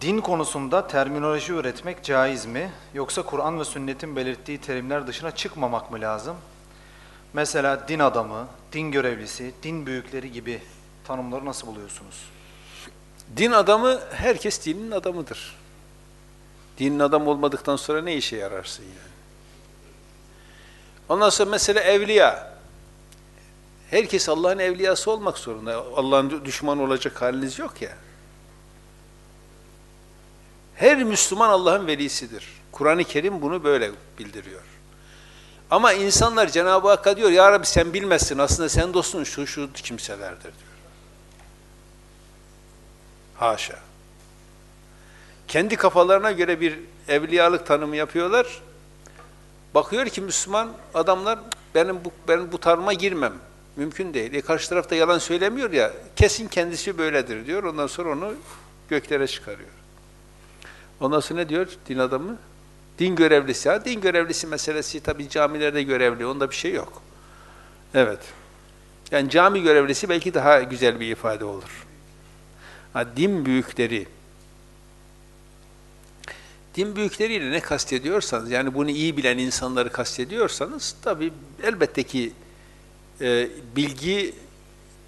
Din konusunda terminoloji üretmek caiz mi? Yoksa Kur'an ve sünnetin belirttiği terimler dışına çıkmamak mı lazım? Mesela din adamı, din görevlisi, din büyükleri gibi tanımları nasıl buluyorsunuz? Din adamı, herkes dinin adamıdır. Dinin adam olmadıktan sonra ne işe yararsın yani? Ondan sonra mesela evliya. Herkes Allah'ın evliyası olmak zorunda. Allah'ın düşmanı olacak haliniz yok ya. Her Müslüman Allah'ın velisidir. Kur'an-ı Kerim bunu böyle bildiriyor. Ama insanlar Cenab-ı Hakk'a diyor, Ya Rabbi sen bilmezsin, aslında sen dostun şu şu kimselerdir diyor. Haşa. Kendi kafalarına göre bir evliyalık tanımı yapıyorlar. Bakıyor ki Müslüman adamlar benim bu ben bu tanıma girmem. Mümkün değil. E karşı tarafta yalan söylemiyor ya. Kesin kendisi böyledir diyor. Ondan sonra onu göklere çıkarıyor. Ondan sonra ne diyor din adamı? Din görevlisi. Ha, din görevlisi meselesi tabii camilerde görevli. Onda bir şey yok. Evet. Yani cami görevlisi belki daha güzel bir ifade olur. Ha, din büyükleri. Din büyükleriyle ne kastediyorsanız, yani bunu iyi bilen insanları kastediyorsanız, tabii elbette ki e, bilgi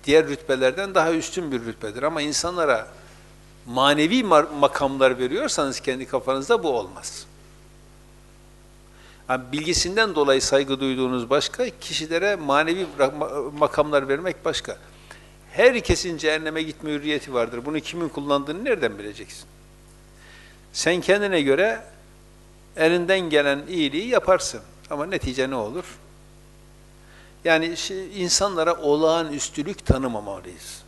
diğer rütbelerden daha üstün bir rütbedir. Ama insanlara manevi makamlar veriyorsanız kendi kafanızda bu olmaz. Yani bilgisinden dolayı saygı duyduğunuz başka, kişilere manevi makamlar vermek başka. Herkesin cehenneme gitme hürriyeti vardır. Bunu kimin kullandığını nereden bileceksin? Sen kendine göre elinden gelen iyiliği yaparsın. Ama netice ne olur? Yani insanlara olağanüstülük tanımamalıyız.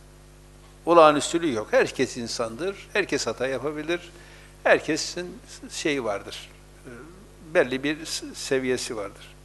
Olağanüstülük yok. Herkes insandır. Herkes hata yapabilir. Herkesin şeyi vardır. Belli bir seviyesi vardır.